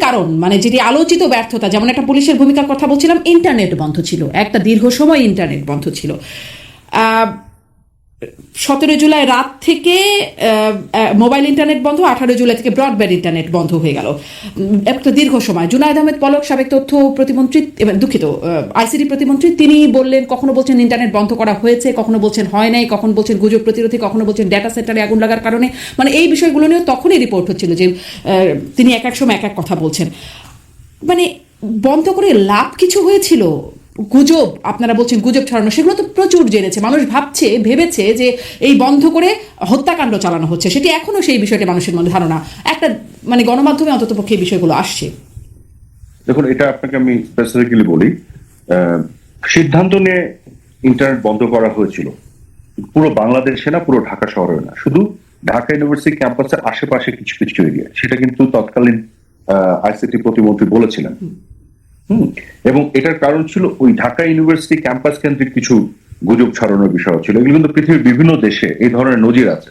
কারণ মানে যেটি আলোচিত ব্যর্থতা, যেমন একটা পুলিশের ভূমিকার কথা বলছিলাম, ইন্টারনেট বন্ধ ছিল। একটা দীর্ঘ সময় ইন্টারনেট বন্ধ ছিল। সতেরো জুলাই রাত থেকে মোবাইল ইন্টারনেট বন্ধ, আঠারো জুলাই থেকে ব্রডব্যান্ড ইন্টারনেট বন্ধ হয়ে গেল। একটা দীর্ঘ সময়। জুনায়দ আহমেদ পলক, সাবেক তথ্য প্রতিমন্ত্রী দুঃখিত আইসিডি প্রতিমন্ত্রী, তিনি বললেন, কখনো বলছেন ইন্টারনেট বন্ধ করা হয়েছে, কখনো বলছেন হয় নাই, কখন বলছেন গুজব প্রতিরোধী, কখনো বলছেন ডেটা সেন্টারে আগুন লাগার কারণে। মানে এই বিষয়গুলো নিয়েও তখনই রিপোর্ট হচ্ছিল যে তিনি এক এক সময় এক এক কথা বলছেন। মানে বন্ধ করে লাভ কিছু হয়েছিল? গুজব, আপনারা বলছেন গুজব ছড়ানো, সেগুলো তো প্রচুর জেনেছে। মানুষ ভাবছে, ভেবেছে যে এই বন্ধ করে হত্যাকাণ্ড চালানো হচ্ছে। সেটি এখনও সেই বিষয়টি মানুষের মধ্যে ধারণা। একটা মানে গণমাধ্যমে অন্তত পক্ষে এই বিষয়গুলো আসছে। দেখুন, এটা আপনাকে আমি স্পেসিফিক্যালি বলি সিদ্ধান্ত নিয়ে ইন্টারনেট বন্ধ করা হয়েছিল। পুরো বাংলাদেশে না, পুরো ঢাকা শহরে না। শুধু ঢাকা ইউনিভার্সিটি ক্যাম্পাসের আশেপাশে কিছু কিছু এরিয়া। সেটা কিন্তু তৎকালীন আইসিটি প্রতিমন্ত্রী বলেছিলেন। হুম। এবং এটার কারণ ছিল ওই ঢাকা ইউনিভার্সিটি ক্যাম্পাস কেন্দ্রিক কিছু গুজব ছড়ানোর বিষয় ছিল। এগুলো কিন্তু পৃথিবীর বিভিন্ন দেশে এই ধরনের নজির আছে।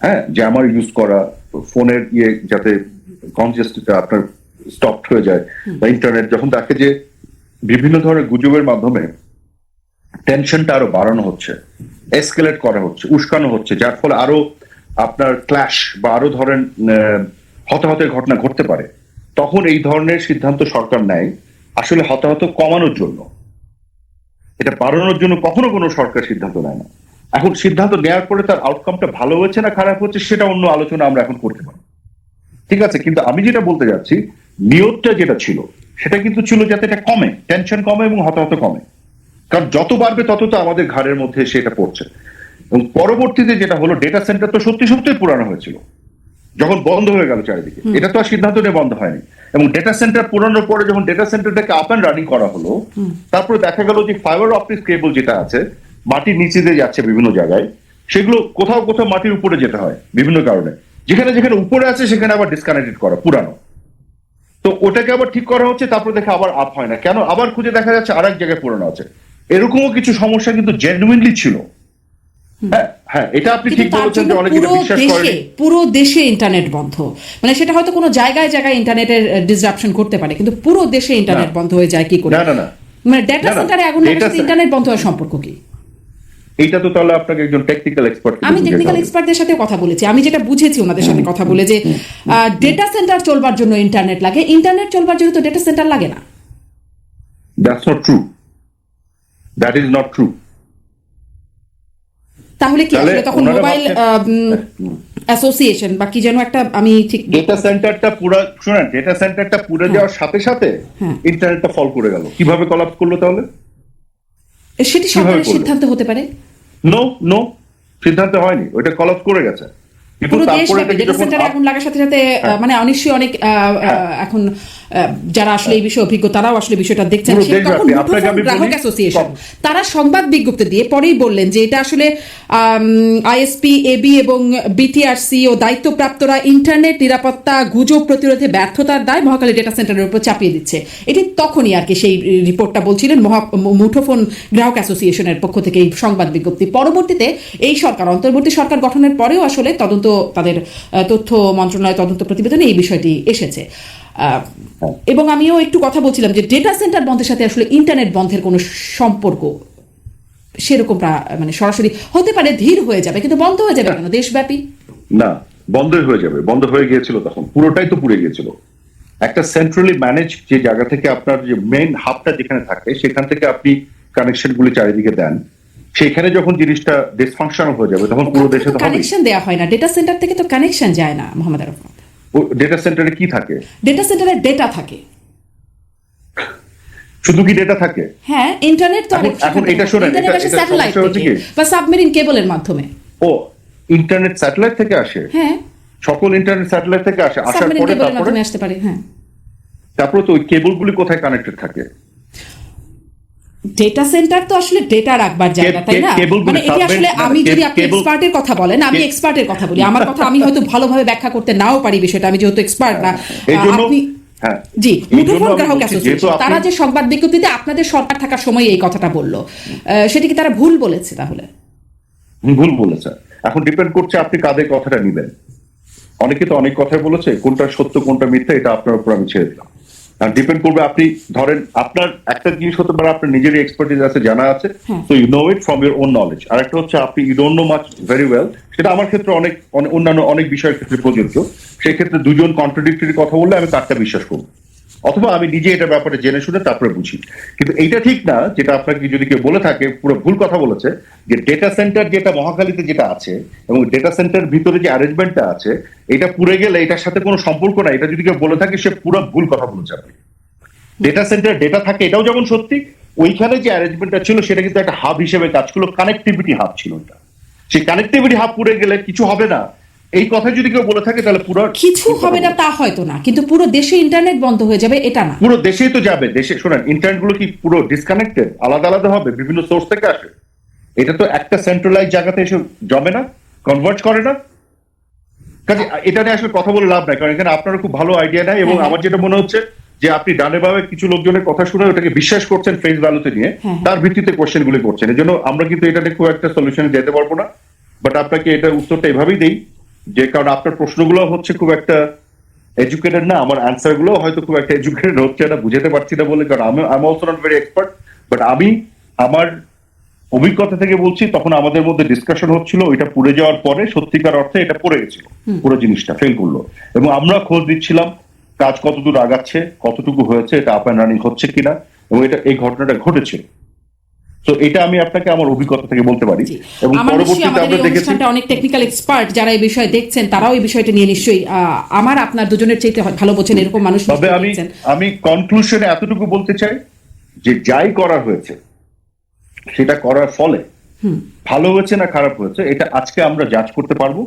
হ্যাঁ যে আমার ইউজ করা ফোনের ইয়ে যাতে কনজেস্টটা আপনার স্টপ হয়ে যায় বা ইন্টারনেট যখন দেখে যে বিভিন্ন ধরনের গুজবের মাধ্যমে টেনশনটা আরও বাড়ানো হচ্ছে এসকেলেট করা হচ্ছে উস্কানো হচ্ছে যার ফলে আরও আপনার ক্ল্যাশ বা আরও ধরেন আহ, হতাহতের ঘটনা ঘটতে পারে। তখন এই ধরনের সিদ্ধান্ত সরকার নেয়। আসলে হতাহত কমানোর জন্য। এটা বাড়ানোর জন্য কখনো কোনো সরকার সিদ্ধান্ত নেয় না। এখন সিদ্ধান্ত নেওয়ার পরে তার আউটকামটা ভালো হয়েছে না খারাপ হচ্ছে, সেটা অন্য আলোচনা আমরা এখন করতে পারি। ঠিক আছে, কিন্তু আমি যেটা বলতে যাচ্ছি, নিয়তটা যেটা ছিল, সেটা কিন্তু ছিল যাতে এটা কমে টেনশন কমে এবং হতাহত কমে। কারণ যত বাড়বে তত তো আমাদের ঘাড়ের মধ্যে সেটা পড়ছে। এবং পরবর্তীতে যেটা হলো ডেটা সেন্টার তো সত্যি সত্যি পুরানো হয়েছিল। যখন বন্ধ হয়ে গেল চারিদিকে এটা তো আর সিদ্ধান্ত নিয়ে বন্ধ হয়নি। এবং ডেটা সেন্টার পুরানোর পরে যখন ডেটা সেন্টারটাকে আপ অ্যান্ড রানিং করা হলো তারপরে দেখা গেল যে ফাইবার অপটিক কেবল যেটা আছে মাটির নিচে দিয়ে যাচ্ছে বিভিন্ন জায়গায় সেগুলো কোথাও কোথাও মাটির উপরে যেতে হয় বিভিন্ন কারণে। যেখানে যেখানে উপরে আছে সেখানে আবার ডিসকানেক্টেড করা পুরানো। তো ওটাকে আবার ঠিক করা হচ্ছে তারপরে দেখে আবার আপ হয় না। কেন? আবার খুঁজে দেখা যাচ্ছে আরেক জায়গায় পুরানো আছে। এরকমও কিছু সমস্যা কিন্তু জেনুইনলি ছিল। হ্যাঁ হ্যাঁ এটা আপনি ঠিক বলেছেন যে অনেকে পুরো বিশ্বাস দেশে পুরো দেশে ইন্টারনেট বন্ধ। মানে সেটা হয়তো কোনো জায়গায় জায়গায় ইন্টারনেটের ডিসরাপশন করতে পারে কিন্তু পুরো দেশে ইন্টারনেট বন্ধ হয়ে যায় কি করে? না, না, না। মানে ডেটা সেন্টারে আগুন লাগার ইন্টারনেট বন্ধ হওয়ার সম্পর্ক কি? এইটা তো তাহলে আপনাকে একজন টেকনিক্যাল এক্সপার্ট আমি টেকনিক্যাল এক্সপার্টদের সাথে কথা বলেছি। আমি যেটা বুঝেছি ওনাদের সাথে কথা বলে যে ডেটা সেন্টার চলবার জন্য ইন্টারনেট লাগে। ইন্টারনেট চলবার জন্য তো ডেটা সেন্টার লাগে না। That's not true that is not true তাহলে কি আসলে তখন মোবাইল অ্যাসোসিয়েশন বা কি যেন একটা আমি ঠিক ডেটা সেন্টারটা পুরো শুনেন ডেটা সেন্টারটা পুরো যাওয়ার সাথে সাথে হ্যাঁ। ইন্টারনেটটা ফল করে গেল। কীভাবে কলাপ করল তাহলে? সেটি সরকারের সিদ্ধান্ত হতে পারে। নো নো সিদ্ধান্ত হয়নি। ওইটা কলাপ করে গেছে। পুরো দেশ ডেটা সেন্টারে আগুন লাগার সাথে সাথে হ্যাঁ। মানে অনিশ্চয়ই অনেক আহ, এখন যারা আসলে এই বিষয়ে অভিজ্ঞ তারাও আসলে বিষয়টা দেখছেন। তখন গ্রাহক অ্যাসোসিয়েশন। তারা সংবাদ বিজ্ঞপ্তি দিয়ে পরেই বললেন যে এটা আসলে আইএসপি এবি এবং বিটিআরসি ও দায়িত্বপ্রাপ্তরা ইন্টারনেট নিরাপত্তা গুজব প্রতিরোধে ব্যর্থতার দায় মহাকালী ডেটা সেন্টারের উপর চাপিয়ে দিচ্ছে। এটি তখনই আর কি সেই রিপোর্টটা বলছিলেন মহা- মুঠোফোন গ্রাহক অ্যাসোসিয়েশনের পক্ষ থেকে এই সংবাদ বিজ্ঞপ্তি। পরবর্তীতে এই সরকার অন্তর্বর্তী সরকার গঠনের পরেও আসলে তদন্ত তাদের তথ্য মন্ত্রণালয় তদন্ত প্রতিবেদনে এই বিষয়টি এসেছে। এবং আমিও একটু কথা বলছিলাম যে ডেটা সেন্টার বন্ধের সাথে আসলে ইন্টারনেট বন্ধের কোনো সম্পর্ক সেরকম মানে সরাসরি হতে পারে ধীর হয়ে যাবে কিন্তু বন্ধ হয়ে যাবে কেন? দেশব্যাপী? না বন্ধই হয়ে যাবে। বন্ধ হয়ে গিয়েছিল তখন। পুরোটাই তো পুড়ে গিয়েছিল। একটা সেন্ট্রালি ম্যানেজ যে জায়গা থেকে আপনার যে মেইন হাবটা যেখানে থাকে সেখান থেকে আপনি কানেকশন গুলি চারিদিকে দেন। সেখানে যখন জিনিসটা ডিসফাংশনাল হয়ে যাবে তখন পুরো দেশে তো কানেকশন দেওয়া হয় না। ডেটা সেন্টার থেকে তো কানেকশন যায় না মোহাম্মদ আরফাত ডেটা সেন্টারে কি থাকে? ডেটা সেন্টারে ডেটা থাকে। শুধু কি ডেটা থাকে? হ্যাঁ ইন্টারনেট তো এখন- এটা। শোনেন, ইন্টারনেট এটা- আসে স্যাটেলাইট থেকে বা সাবমেরিন কেবলের মাধ্যমে। ও ইন্টারনেট স্যাটেলাইট থেকে আসে? হ্যাঁ। সকল ইন্টারনেট স্যাটেলাইট থেকে আসে। আসার পরে তারপরে? আসতে পারে হ্যাঁ। তারপরে তো ওই কেবলগুলি কোথায় কানেক্টেড থাকে? ডেটা সেন্টার তো আসলে ডেটা রাখবার জায়গা তাই না? মানে এটি আসলে আমি যদি আপনি এক্সপার্টের কথা বলেন আমি এক্সপার্টের কথা বলি। আমার কথা আমি হয়তো ভালোভাবে ব্যাখ্যা করতে নাও পারি বিষয়টা আমি যেহেতু এক্সপার্ট না। আপনি হ্যাঁ জি মুঠোফোন গ্রাহক অ্যাসোসিয়েশন তারা যে সংবাদ বিজ্ঞপ্তিতে আপনাদের সরকার থাকার সময় এই কথাটা বলল সেটি কি তারা ভুল বলেছে তাহলে? ভুল বলেছে। এখন ডিপেন্ড করছে আপনি কাদের কথাটা নিবেন। অনেকে তো অনেক কথাই বলেছে কোনটা সত্য কোনটা মিথ্যা এটা আপনার উপর আমি ছেড়ে দিলাম। আর ডিপেন্ড করবে আপনি ধরেন আপনার একটা জিনিস হতে পারে আপনার নিজেরই এক্সপার্টিস আছে জানা আছে। তো you know it from your own knowledge আর একটা হচ্ছে আপনি you don't know much very well সেটা আমার ক্ষেত্রে অনেক অনেক- অন্যান্য অনেক বিষয়ের ক্ষেত্রে প্রযোজ্য। সেক্ষেত্রে দুজন কন্ট্রাডিক্টরি কথা বললে আমি তারটা বিশ্বাস করব। অথবা আমি নিজে এটা ব্যাপারে জেনে শুনে তারপরে বুঝি। কিন্তু এইটা ঠিক না, যেটা আপনাকে যদি কেউ বলে থাকে, পুরো ভুল কথা বলেছে, যে ডেটা সেন্টার যেটা মহাখালীতে যেটা আছে এবং ডেটা সেন্টার ভিতরে যে অ্যারেঞ্জমেন্টটা আছে, এটা পুরে গেলে এটার সাথে কোনো সম্পর্ক নাই। এটা যদি কেউ বলে থাকে, সে পুরো ভুল কথা বলেছে আপনি ডেটা সেন্টার ডেটা থাকে, এটাও যেমন সত্যি, ওইখানে যে অ্যারেঞ্জমেন্টটা ছিল, সেটা কিন্তু একটা হাব হিসেবে কাজ করল। কানেক্টিভিটি হাব ছিল এটা। সেই কানেক্টিভিটি হাব পুরে গেলে কিছু হবে না। এই কথা যদি কেউ বলে থাকে তাহলে পুরো কিছু হবে না তা হয়তো না। কিন্তু পুরো দেশে ইন্টারনেট বন্ধ হয়ে যাবে এটা না। পুরো দেশেই তো যাবে। দেশে শোনেন ইন্টারনেটগুলো কি পুরো ডিসকানেক্টেড আলাদা আলাদা হবে বিভিন্ন সোর্স থেকে আসে। এটা তো একটা সেন্ট্রালাইজ জায়গাতে এসে জমে না কনভার্ট করে না। কাজে এটা নিয়ে আসলে কথা বলে লাভ নাই কারণ এখানে আপনার খুব ভালো আইডিয়া নাই এবং হ্যাঁ। আমার যেটা মনে হচ্ছে যে আপনি ডানে বামে কিছু লোকজনের কথা শুনে ওটাকে বিশ্বাস করছেন ফেস ভ্যালুতে নিয়ে হ্যাঁ। তার ভিত্তিতে কোশ্চেন গুলি করছেন। এই জন্য আমরা কিন্তু এটা নিয়ে খুব একটা সলিউশন যেতে পারব না। বাট আপনাকে এটা উত্তরটা এভাবেই দেই যে কারণ আপনার প্রশ্নগুলো হচ্ছে খুব একটা এডুকেটেড না আমার অ্যান্সারগুলো হয়তো খুব একটা এডুকেটেড হচ্ছে না বুঝতে পারছি না বলে কারণ আমি আমি also not very expert but আমি আমার অভিজ্ঞতা থেকে বলছি তখন আমাদের মধ্যে ডিসকাশন হচ্ছিল ওইটা পুড়ে যাওয়ার পরে সত্যিকার অর্থে এটা পড়ে গেছিল পুরো জিনিসটা ফেল করল। এবং আমরা খোঁজ দিচ্ছিলাম কাজ কতদূর আগাচ্ছে কতটুকু হয়েছে এটা আপ অ্যান্ড রানিং হচ্ছে কিনা এবং এটা এই ঘটনাটা ঘটেছে। তো এটা আমি আপনাকে আমার অভিজ্ঞতা থেকে বলতে পারি। এবং পরবর্তীতে আমরা দেখেছি অনেক টেকনিক্যাল এক্সপার্ট যারা এই বিষয়ে দেখছেন তারাও এই বিষয়টা নিয়ে নিশ্চয়ই আমার আপনার দুজনের চাইতে ভালো বোঝেন এরকম মানুষ তবে আমি আমি কনক্লুশনে এতটুকু বলতে চাই যে যাই করা হয়েছে সেটা করার ফলে ভালো হয়েছে না খারাপ হয়েছে এটা আজকে আমরা জাজ করতে পারব।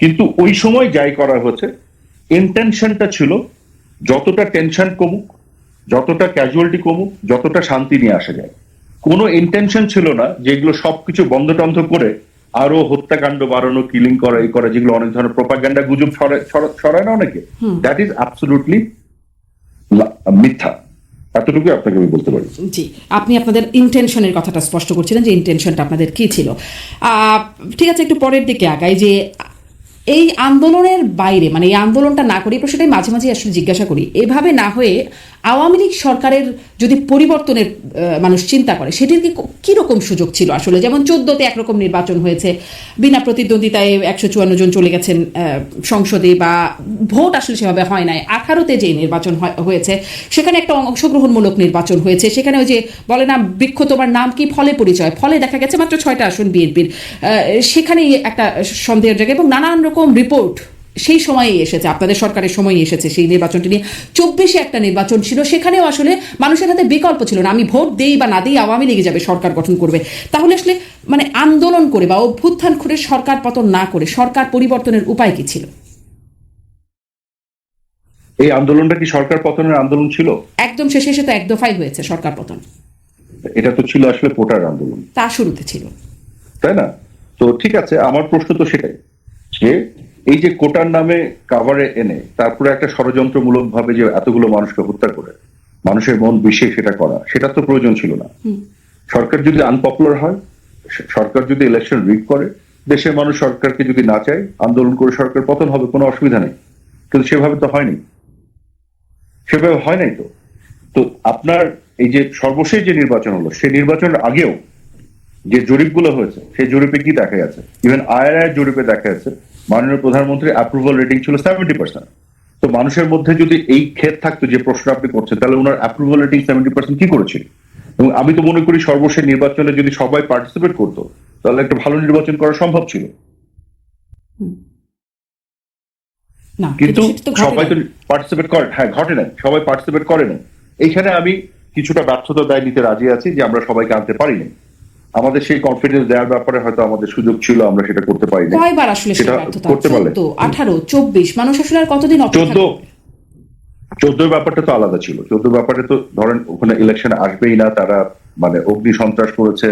কিন্তু ওই সময় যাই করা হয়েছে ইন্টেনশনটা ছিল যতটা টেনশন কমুক যতটা ক্যাজুয়ালিটি কমুক যতটা শান্তি নিয়ে আসা যায়। কোনো ইন্টেনশন ছিল না যেগুলো সবকিছু বন্ধ টন্ধ করে আরও হত্যাকাণ্ড বাড়ানো কিলিং করা এই করা যেগুলো অনেক ধরনের প্রপাগান্ডা গুজব ছড়ায় না অনেকে? দ্যাট ইজ অ্যাবসলুটলি মিথ্যা। এতটুকু আপনাকে আমি বলতে পারি। জি আপনি আপনাদের ইন্টেনশনের কথাটা স্পষ্ট করছিলেন যে ইন্টেনশনটা আপনাদের কি ছিল। ঠিক আছে একটু পরের দিকে আগাই যে এই আন্দোলনের বাইরে মানে এই আন্দোলনটা না করি প্রশ্নটাই মাঝে মাঝে আসলে জিজ্ঞাসা করি। এভাবে না হয়ে আওয়ামী লীগ সরকারের যদি পরিবর্তনের মানুষ চিন্তা করে, সেটির কি কীরকম সুযোগ ছিল আসলে? যেমন চোদ্দতে একরকম নির্বাচন হয়েছে, বিনা প্রতিদ্বন্দ্বিতায় একশো চুয়ান্ন জন চলে গেছেন সংসদে বা ভোট আসলে সেভাবে হয় নাই। আঠারোতে যে নির্বাচন হয়- হয়েছে, সেখানে একটা অংশগ্রহণমূলক নির্বাচন হয়েছে। সেখানে ওই যে বলে না, বৃক্ষ তোমার নাম কি? ফলে পরিচয়। ফলে দেখা গেছে মাত্র ছয়টা আসন বিএনপির। সেখানেই একটা সন্দেহের জায়গা এবং নানান রকম রিপোর্ট সেই সময়ই এসেছে আপনাদের সরকারের সময় এসেছে সেই নির্বাচনটি নিয়ে। চব্বিশে একটা নির্বাচন ছিল সেখানেও আসলে মানুষের হাতে বিকল্প ছিল না। আমি ভোট দেই বা না দিই আওয়ামী লীগে যাবে সরকার গঠন করবে। তাহলে আসলে মানে আন্দোলন করে বা অভ্যুত্থান করে সরকার পতন না করে সরকার পরিবর্তনের উপায় কি ছিল? এই আন্দোলনটা কি সরকার পতনের আন্দোলন ছিল? একদম শেষে তো এক দফাই হয়েছে সরকার পতন। এটা তো ছিল আসলে পোটার আন্দোলন। তা শুরুতে ছিল। তাই না? তো ঠিক আছে আমার প্রশ্ন তো সেটাই যে এই যে কোটার নামে কাভারে এনে তারপরে একটা ষড়যন্ত্রমূলক ভাবে যে এতগুলো মানুষকে হত্যা করে মানুষের মন বিষে সেটা করা সেটা তো প্রয়োজন ছিল না। সরকার যদি আনপপুলার হয় সরকার যদি ইলেকশন রিগ করে দেশের মানুষ সরকারকে যদি না চায় আন্দোলন করে সরকার পতন হবে কোনো অসুবিধা নেই। কিন্তু সেভাবে তো হয়নি। সেভাবে হয় নাই তো। তো আপনার এই যে সর্বশেষ যে নির্বাচন হলো সেই নির্বাচনের আগেও যে জরিপগুলো হয়েছে সেই জরিপে কি দেখা গেছে? ইভেন আয়ের জরিপে দেখা যাচ্ছে মাননীয় প্রধানমন্ত্রী অ্যাপ্রুভাল রেটিং ছিল সেভেন্টি পার্সেন্ট তো মানুষের মধ্যে যদি এই ক্ষেত থাকতো যে প্রশ্ন আপনি করছেন তাহলে ওনার অ্যাপ্রুভাল রেটিং সেভেন্টি পার্সেন্ট কি করেছিল এবং আমি তো মনে করি সর্বশেষ নির্বাচনে যদি সবাই পার্টিসিপেট করতো তাহলে একটা ভালো নির্বাচন করা সম্ভব ছিল। কিন্তু সবাই তো পার্টিসিপেট করে হ্যাঁ ঘটে নাই। সবাই পার্টিসিপেট করে না এইখানে আমি কিছুটা ব্যর্থতা দায় নিতে রাজি আছি যে আমরা সবাইকে আনতে পারিনি। আমাদের সেই কনফিডেন্স দেওয়ার ব্যাপারে হয়তো আমাদের সুযোগ ছিল আমরা সেটা করতে পারিনি। কয়বার আসলে সেটা করতে পারলে। চোদ্দ আঠারো চব্বিশ মানুষ আসলে আর কতদিন অপেক্ষা? চোদ্দ। ব্যাপারটা তো আলাদা ছিল। চোদ্দ ব্যাপারে তো ধরেন ওখানে ইলেকশন আসবেই না তারা মানে অগ্নি সন্ত্রাস করেছে।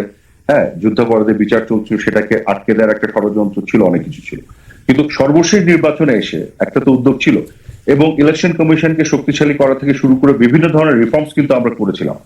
হ্যাঁ যুদ্ধাপরাধের বিচার চলছিল সেটাকে আটকে দেওয়ার একটা ষড়যন্ত্র ছিল অনেক কিছু ছিল। কিন্তু সর্বশেষ নির্বাচনে এসে একটা তো উদ্যোগ ছিল। এবং ইলেকশন কমিশনকে শক্তিশালী করা থেকে শুরু করে বিভিন্ন ধরনের রিফর্মস কিন্তু আমরা করেছিলাম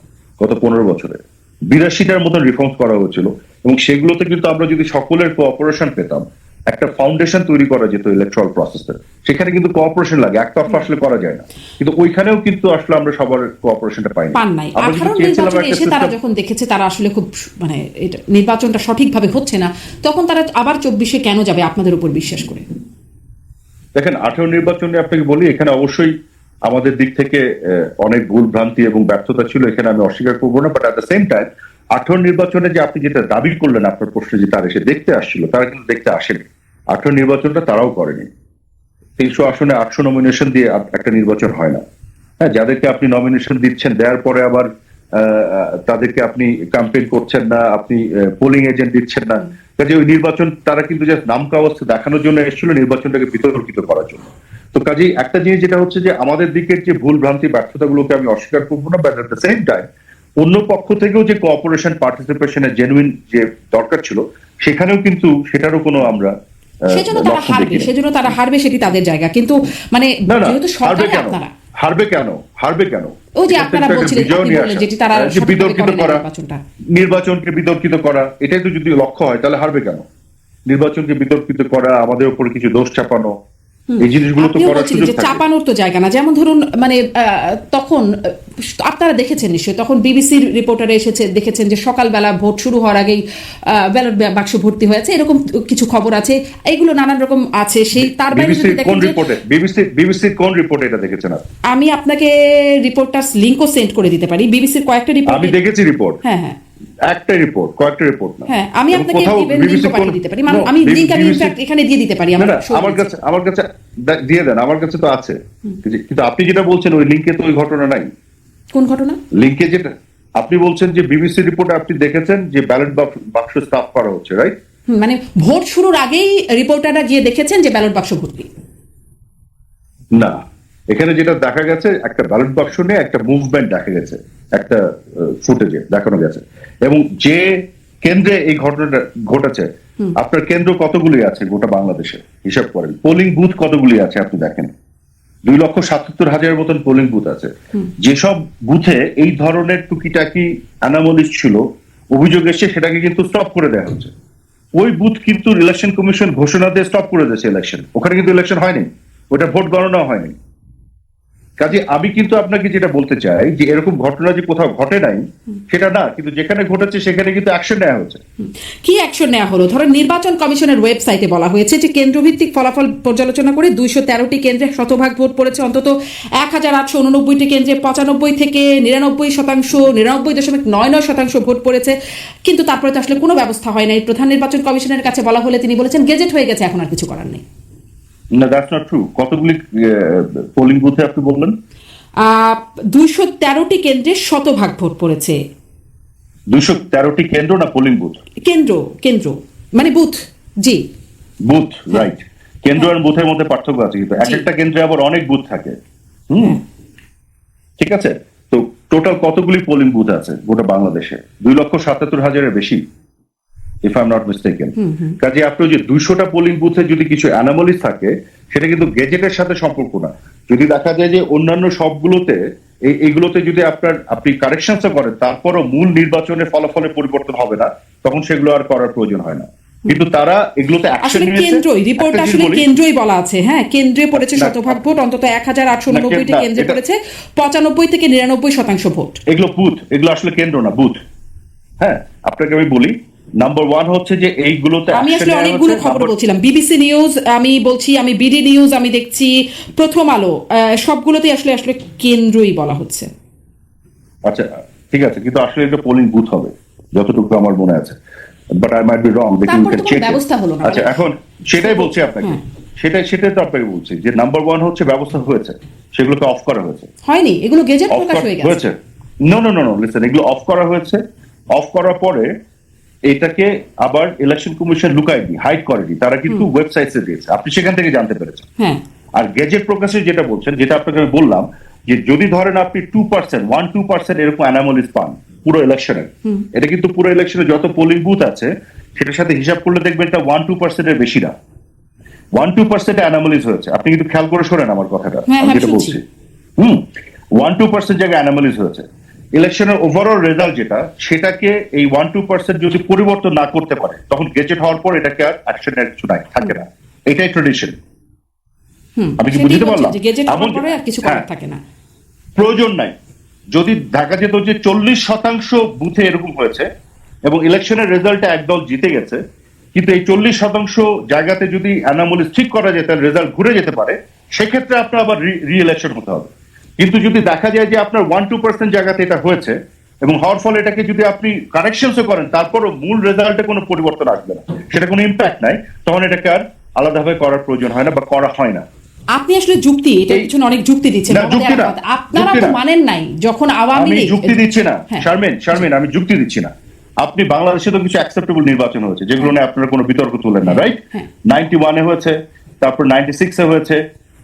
গত পনেরো বছরে। বিরাশিটার মতন রিফর্মস করা হয়েছিল এবং সেগুলোতে কিন্তু আমরা যদি সকলের কোঅপারেশন পেতাম একটা ফাউন্ডেশন তৈরি করা যেত ইলেকট্রাল প্রসেসে সেখানে কিন্তু কোঅপারেশন লাগে একতরফা আসলে করা যায় না। কিন্তু ওইখানেও কিন্তু আসলে আমরা সবার কোঅপারেশনটা পাই একটা এসে তারা যখন দেখেছে তারা আসলে খুব মানে এটা নির্বাচনটা সঠিকভাবে হচ্ছে না তখন তারা আবার চব্বিশে কেন যাবে আপনাদের উপর বিশ্বাস করে? দেখেন আঠারো নির্বাচনে আপনাকে বলি এখানে অবশ্যই আমাদের দিক থেকে অনেক ভুল ভ্রান্তি এবং ব্যর্থতা ছিল, এখানে আমি অস্বীকার করব না but at the same time আঠারো নির্বাচনে যে আপনি যেটা দাবি করলেন আপনার প্রশ্নে যে তারা এসে দেখতে আসছিল, তারা কিন্তু দেখতে আসেনি। আঠারো নির্বাচনটা তারাও করেনি। তিনশো আসনে আটশো নমিনেশন দিয়ে একটা নির্বাচন হয় না। হ্যাঁ যাদেরকে আপনি নমিনেশন দিচ্ছেন, দেওয়ার পরে আবার তাদেরকে আপনি ক্যাম্পেইন করছেন না, আপনি পোলিং এজেন্ট দিচ্ছেন না। কাজে ওই নির্বাচন, তারা কিন্তু জাস্ট নামকা অবস্থা দেখানোর জন্য এসেছিল, নির্বাচনটাকে বিতর্কিত করার জন্য। তো কাজেই একটা জিনিস যেটা হচ্ছে যে আমাদের দিকের যে ভুল ভ্রান্তি ব্যর্থতাগুলোকে আমি অস্বীকার করব না বাট দ্য সেম টাইম অন্য পক্ষ থেকেও যে কোঅপারেশন পার্টিসিপেশনের জেনুইন যে দরকার ছিল সেখানেও কিন্তু সেটারও কোনো আমরা সেজন্য তারা হারবে সেজন্য তারা হারবে সেটি তাদের জায়গা। কিন্তু মানে যেহেতু সরকারে আপনারা। হারবে কেন? হারবে কেন? ওই যে আপনারা বলছিলেন। যেটি তারা বিতর্কিত করা নির্বাচনকে বিতর্কিত করা এটাই তো যদি লক্ষ্য হয় তাহলে হারবে কেন? নির্বাচনকে বিতর্কিত করা আমাদের উপর কিছু দোষ চাপানো এই জিনিসগুলো তো করার সুযোগ থাকে। চাপানোর তো জায়গা না। যেমন ধরুন মানে তখন আপনারা দেখেছেন নিশ্চয়ই তখন বিবিসির রিপোর্টারে এসেছে দেখেছেন যে সকালবেলা ভোট শুরু হওয়ার আগেই ব্যালট বাক্স ভর্তি হয়েছে এরকম কিছু খবর আছে। এইগুলো নানান রকম আছে সেই তার বাইরে বিবিসি যদি দেখেন কোন রিপোর্টে বিবিসি বিবিসির কোন রিপোর্টে এটা দেখেছেন আপনি? আমি আপনাকে রিপোর্টার লিঙ্কও সেন্ড করে দিতে পারি। বিবিসির কয়েকটা রিপোর্ট আমি দেখেছি রিপোর্ট হ্যাঁ হ্যাঁ। একটা রিপোর্ট কয়েকটা রিপোর্ট না হ্যাঁ আমি আপনাকে পাঠিয়ে দিতে পারি। মানে আমি লিঙ্ক আমি ইনফ্যাক্ট এখানে দিয়ে দিতে পারি আমার আমার কাছে আমার কাছে দিয়ে দেন আমার কাছে তো আছে। কিন্তু- আপনি যেটা বলছেন ওই লিঙ্কে তো ওই ঘটনা নাই। কোন ঘটনা? লিঙ্কে যেটা আপনি বলছেন যে বিবিসি রিপোর্টে আপনি দেখেছেন যে ব্যালট বাক্স স্টাফ করা হচ্ছে রাইট মানে ভোট শুরুর আগেই রিপোর্টাররা গিয়ে দেখেছেন যে ব্যালট বাক্স ভর্তি। না। এখানে যেটা দেখা গেছে একটা ব্যালট বাক্স নিয়ে একটা মুভমেন্ট দেখা গেছে। একটা ফুটেজে দেখানো গেছে। এবং যে কেন্দ্রে এই ঘটনাটা ঘটেছে আপনার কেন্দ্র কতগুলি আছে গোটা বাংলাদেশে? হিসাব করেন। পোলিং বুথ কতগুলি আছে আপনি দেখেন। দুই লক্ষ সাতাত্তর হাজারের মতন পোলিং বুথ আছে। যেসব বুথে এই ধরনের টুকিটাকি অ্যানামলিস ছিল অভিযোগ এসে সেটাকে কিন্তু স্টপ করে দেওয়া হচ্ছে ওই বুথ কিন্তু ইলেকশন কমিশন ঘোষণা দিয়ে স্টপ করে দিয়েছে ইলেকশন ওখানে কিন্তু ইলেকশন হয়নি। ওটা ভোট গণনা হয়নি। কাজে আমি কিন্তু আপনাকে যেটা বলতে চাই যে এরকম ঘটনা যে কোথাও ঘটে নাই, সেটা না, কিন্তু যেখানে ঘটেছে সেখানে কিন্তু অ্যাকশন নেওয়া হচ্ছে কি অ্যাকশন নেওয়া হলো? ধরো নির্বাচন কমিশনের ওয়েবসাইটে বলা হয়েছে যে কেন্দ্রভিত্তিক ফলাফল পর্যালোচনা করে দুইশো তেরোটি কেন্দ্রে শতভাগ ভোট পড়েছে, অন্তত এক হাজার আটশো উননব্বইটি কেন্দ্রে পঁচানব্বই থেকে নিরানব্বই শতাংশ, নিরানব্বই দশমিক নয় নয় শতাংশ ভোট পড়েছে, কিন্তু তারপরে তো আসলে কোনো ব্যবস্থা হয় নাই। প্রধান নির্বাচন কমিশনের কাছে বলা হলে তিনি বলেছেন গেজেট হয়ে গেছে, এখন আর কিছু করার নেই। না দ্যাটস নট ট্রু কতগুলি পোলিং বুথে আপনি বললেন? দুইশো তেরোটি কেন্দ্রে শতভাগ ভোট পড়েছে। দুইশো তেরোটি কেন্দ্র না পোলিং বুথ কেন্দ্র কেন্দ্র। মানে বুথ জি। বুথ রাইট কেন্দ্র আর বুথের মধ্যে পার্থক্য আছে কিন্তু। এক একটা কেন্দ্রে আবার অনেক বুথ থাকে। হুম? ঠিক আছে? তো টোটাল কতগুলি পোলিং বুথ আছে গোটা বাংলাদেশে? দুই লক্ষ সাতাত্তর হাজারের বেশি। If I am not mistaken কাজে আপনি যে দুইশোটা পোলিং বুথে যদি কিছু অ্যানামলিস থাকে সেটা কিন্তু গেজেটের সাথে সম্পর্ক না। যদি দেখা যায় যে অন্যান্য সবগুলোতে এই এইগুলোতে যদি আপনার আপনি কারেকশনস করেন তারপরও মূল নির্বাচনের ফলাফলে পরিবর্তন হবে না তখন সেগুলো আর করার প্রয়োজন হয় না। কিন্তু তারা এগুলোতে আসলে কেন্দ্রই রিপোর্ট আসলে কেন্দ্রই বলা আছে হ্যাঁ? কেন্দ্রে পড়েছে শতভাগ ভোট অন্তত এক হাজার আটশো না, উননব্বইটি না, কেন্দ্রে পড়েছে পঁচানব্বই থেকে নিরানব্বই শতাংশ ভোট। এগুলো বুথ এগুলো আসলে কেন্দ্র না বুথ হ্যাঁ আপনাকে আমি বলি নাম্বার ওয়ান হচ্ছে যে এইগুলোতে আমি আসলে অনেকগুলো খবর বলছিলাম। বিবিসি নিউজ আমি বলছি আমি বিডি নিউজ আমি দেখছি প্রথম আলো আহ, সবগুলোতেই আসলে আসলে কেন্দ্রই বলা হচ্ছে। আচ্ছা ঠিক আছে কিন্তু আসলে এটা পোলিং বুথ হবে যতটুকু আমার মনে আছে। But I might be wrong ব্যবস্থা হলো না। আচ্ছা এখন সেটাই বলছি আপনাকে। হ্যাঁ। সেটাই সেটাই তো আপনাকে বলছি যে নাম্বার ওয়ান হচ্ছে ব্যবস্থা হয়েছে সেগুলোকে অফ করা হয়েছে। হয়নি এগুলো গেজেট প্রকাশ হয়ে গেছে। হয়েছে। No no no no listen এগুলো অফ করা হয়েছে। অফ করার পরে এটাকে আবার ইলেকশন কমিশন লুকায়নি হাইড করেনি তারা কিন্তু ওয়েবসাইটে দিয়েছে। আপনি সেখান থেকে জানতে পেরেছেন। হ্যাঁ। আর গেজেট প্রকাশে যেটা বলছেন যেটা আপনাকে আমি বললাম যে যদি ধরেন আপনি two percent one two percent এরকম অ্যানামলিস পান পুরো ইলেকশনে এটা কিন্তু পুরো ইলেকশনে যত পোলিং বুথ আছে সেটার সাথে হিসাব করলে দেখবেন এটা ওয়ান টু পার্সেন্টের বেশি না। ওয়ান টু পার্সেন্ট অ্যানামলিস হয়েছে। আপনি কিন্তু খেয়াল করে শোনেন আমার কথাটা হ্যাঁ, আমি হ্যাঁ, যেটা বলছি। হুম ওয়ান টু পার্সেন্ট জায়গায় অ্যানামলিস হয়েছে। ইলেকশনের ওভারঅল রেজাল্ট যেটা সেটাকে এই ওয়ান টু পার্সেন্ট যদি পরিবর্তন না করতে পারে তখন গেজেট হওয়ার পর এটাকে আর অ্যাকশনের কিছু নাই থাকে না। এটাই ট্রেডিশন আমি কি বুঝতে পারলাম? হ্যাঁ। থাকে না। প্রয়োজন নাই। যদি দেখা যেত যে চল্লিশ শতাংশ বুথে এরকম হয়েছে এবং ইলেকশনের রেজাল্টে একদল জিতে গেছে কিন্তু এই চল্লিশ শতাংশ জায়গাতে যদি অ্যানামলিস ঠিক করা যায় তাহলে রেজাল্ট ঘুরে যেতে পারে সেক্ষেত্রে আপনার আবার রি ইলেকশন হতে হবে। কিন্তু যদি দেখা যায় যে আপনার ওয়ান টু পার্সেন্ট জায়গাতে এটা হয়েছে এবং হওয়ার ফলে এটাকে যদি আপনি কারেকশনসও করেন তারপরও মূল রেজাল্টে কোনো পরিবর্তন আসবে না। সেটা কোনো ইম্প্যাক্ট নাই তখন এটাকে আর আলাদাভাবে করার প্রয়োজন হয় না বা করা হয় না। আপনি আসলে যুক্তি এটা পিছনে অনেক যুক্তি দিচ্ছেন। আপনারা তো মানেন নাই যখন আওয়ামী লীগ যুক্তি দিচ্ছি না। হ্যাঁ। শারমিন শারমিন আমি যুক্তি দিচ্ছি না। আপনি বাংলাদেশে তো কিছু অ্যাকসেপ্টেবল নির্বাচন হয়েছে যেগুলো নিয়ে আপনারা কোনো বিতর্ক তুলেন না রাইট। নাইনটি ওয়ানে হয়েছে তারপর নাইনটি সিক্সে হয়েছে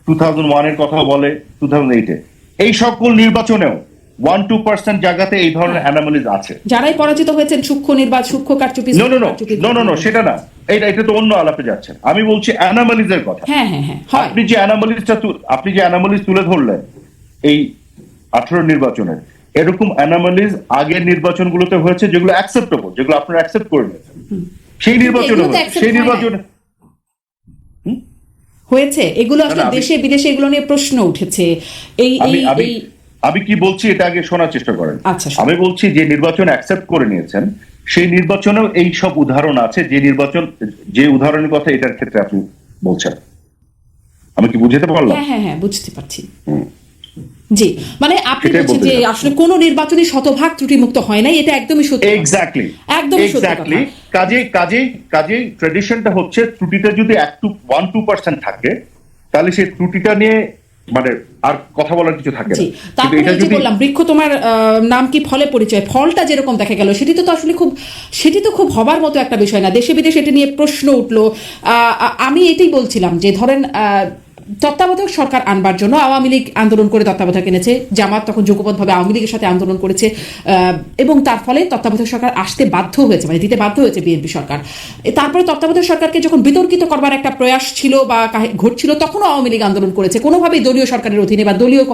টু থাউজেন্ড ওয়ানের কথা বলে টু থাউজেন্ড এইটে এই সকল নির্বাচনেও ওয়ান টু পার্সেন্ট জায়গাতে এই ধরনের অ্যানামলিজ আছে। যারাই পরাজিত হয়েছেন সূক্ষ্ম নির্বাচন সূক্ষ্ম কারচুপি no no no no no সেটা না। এটা এটা তো অন্য আলাপে যাচ্ছে। আমি বলছি অ্যানামলিজের কথা। হ্যাঁ হ্যাঁ হ্যাঁ আপনি যে অ্যানামলিসটা আপনি যে অ্যানামলিস তুলে ধরলেন এই আঠারো নির্বাচনের এরকম অ্যানামলিস আগের নির্বাচনগুলোতে হয়েছে যেগুলো অ্যাকসেপ্টেবল যেগুলো আপনারা অ্যাকসেপ্ট করে নিয়েছেন সেই নির্বাচনে সেই। নির্বাচনে হয়েছে? এগুলো আসলে আমি- দেশে বিদেশে এগুলো নিয়ে প্রশ্ন উঠেছে। এই আমি এই আমি কি বলছি এটা আগে শোনার চেষ্টা করেন? আচ্ছা। আমি বলছি যে নির্বাচন অ্যাকসেপ্ট করে নিয়েছেন সেই নির্বাচনেও এই সব উদাহরণ আছে যে নির্বাচন যে উদাহরণের কথা এটার ক্ষেত্রে আপনি বলছেন। আমি কি বুঝতে পারলাম? হ্যাঁ হ্যাঁ হ্যাঁ বুঝতে পারছি। হুম। জি মানে আপনি বলছেন যে আসলে কোন নির্বাচনই শতভাগ ত্রুটিমুক্ত হয় নাই এটা একদমই সত্যি এক্স্যাক্টলি একদমই সত্যি এক্স্যাক্টলি কথা। কাজেই কাজেই কাজেই ট্রেডিশনটা হচ্ছে ত্রুটিটা যদি এক টু ওয়ান টু পার্সেন্ট থাকে তাহলে সেই ত্রুটিটা নিয়ে মানে আর কথা বলার কিছু থাকে না। তারপরে এই যে বললাম বৃক্ষ তোমার নাম কি ফলে পরিচয়? ফলটা যেরকম দেখা গেল সেটি তো আসলে খুব সেটি তো খুব হবার মতো একটা বিষয় না। দেশে বিদেশে এটি নিয়ে প্রশ্ন উঠল। আহ, আমি এটাই বলছিলাম যে ধরেন আহ, তত্ত্বাবধায়ক সরকার আনবার জন্য আওয়ামী লীগ আন্দোলন করে তত্ত্বাবধায়ক এনেছে, জামাত তখন যুগপথভাবে আওয়ামী লীগের সাথে আন্দোলন করেছে এবং তার ফলে তত্ত্বাবধায়ক সরকার আসতে বাধ্য হয়েছে মানে দিতে বাধ্য হয়েছে বিএনপি সরকার। তারপরে তত্ত্বাবধায়ক সরকারকে যখন বিতর্কিত করবার একটা প্রয়াস ছিল বা ঘটছিল, তখনও আওয়ামী লীগ আন্দোলন করেছে। কোনোভাবেই দলীয় সরকারের অধীনে বা দলীয়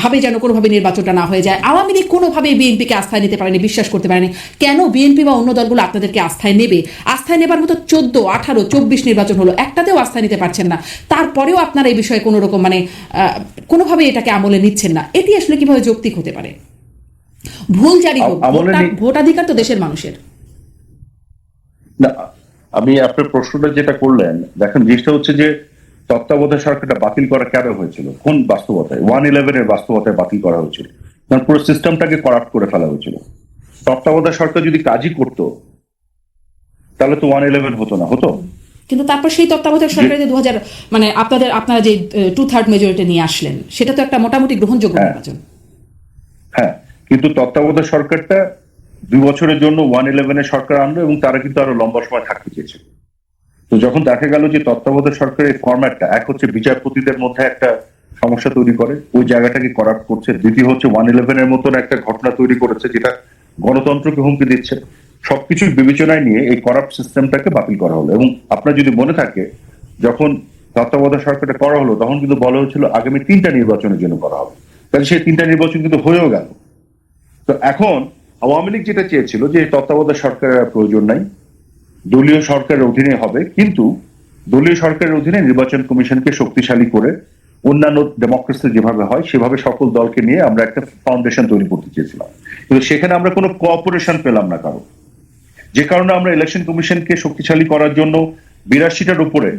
ভাবে যেন কোনোভাবে নির্বাচনটা না হয়ে যায়। আওয়ামী লীগ কোনোভাবেই বিএনপিকে আস্থায় নিতে পারেনি, বিশ্বাস করতে পারেনি। কেন বিএনপি বা অন্য দলগুলো আপনাদেরকে আস্থায় নেবে? আস্থায় নেবার মতো চোদ্দ, আঠারো, চব্বিশ নির্বাচন হলো, একটাতেও আস্থায় নিতে পারছেন না। তারপরেও আপনারা এই বিষয়ে কোনো রকম মানে কোনোভাবে এটাকে আমলে নিচ্ছেন না। এটি আসলে কীভাবে যৌক্তিক হতে পারে? ভুল জারি হোক ভোটাধিকার তো দেশের মানুষের। না আমি আপনার প্রশ্নটা যেটা করলেন দেখেন জিনিসটা হচ্ছে যে তত্ত্বাবধায়ক সরকারটা বাতিল করা কেন হয়েছিল? কোন বাস্তবতায়? ওয়ান ইলেভেনের বাস্তবতায় বাতিল করা হয়েছিল। কারণ পুরো সিস্টেমটাকে করাপ্ট করে ফেলা হয়েছিল। তত্ত্বাবধায়ক সরকার যদি কাজই করতো তাহলে তো ওয়ান ইলেভেন হতো না হতো? কিন্তু তারপর সেই তত্ত্বাবধায়ক সরকারে যে দু মানে আপনাদের আপনারা যে টু থার্ড মেজরিটি নিয়ে আসলেন সেটা তো একটা মোটামুটি গ্রহণযোগ্য হ্যাঁ। নির্বাচন। হ্যাঁ কিন্তু তত্ত্বাবধায়ক সরকারটা দুই বছরের জন্য ওয়ান ইলেভেনের সরকার আনলো এবং তারা কিন্তু আরও লম্বা সময় থাকতে চেয়েছিল তো যখন দেখা গেল যে তত্ত্বাবধায়ক সরকারের ফরম্যাটটা এক হচ্ছে বিচারপতিদের মধ্যে একটা সমস্যা তৈরি করে ওই জায়গাটাকে করাপ্ট করছে। দ্বিতীয় হচ্ছে ওয়ান ইলেভেনের মতন একটা ঘটনা তৈরি করেছে যেটা গণতন্ত্রকে হুমকি দিচ্ছে। সবকিছু বিবেচনায় নিয়ে এই করাপ্ট সিস্টেমটাকে বাতিল করা হলো এবং আপনার যদি মনে থাকে, যখন তত্ত্বাবধায়ক সরকারটা করা হলো, তখন কিন্তু বলা হয়েছিল আগামী তিনটা নির্বাচনের জন্য করা হবে। তাহলে সেই তিনটা নির্বাচন কিন্তু হয়েও গেল। তো এখন আওয়ামী লীগ যেটা চেয়েছিল যে তত্ত্বাবধায়ক সরকারের প্রয়োজন নাই, দলীয় সরকারের অধীনে হবে, কিন্তু দলীয় সরকারের অধীনে নির্বাচন কমিশনকে শক্তিশালী করে অন্যান্য ডেমোক্রেসি যেভাবে হয় সেভাবে সকল দলকে নিয়ে আমরা একটা ফাউন্ডেশন তৈরি করতে চেয়েছিলাম। কিন্তু সেখানে আমরা কোনো কোঅপারেশন পেলাম না কারও। যে কারণে আমরা ইলেকশন কমিশনকে শক্তিশালী করার জন্য বিরাশিটার উপরে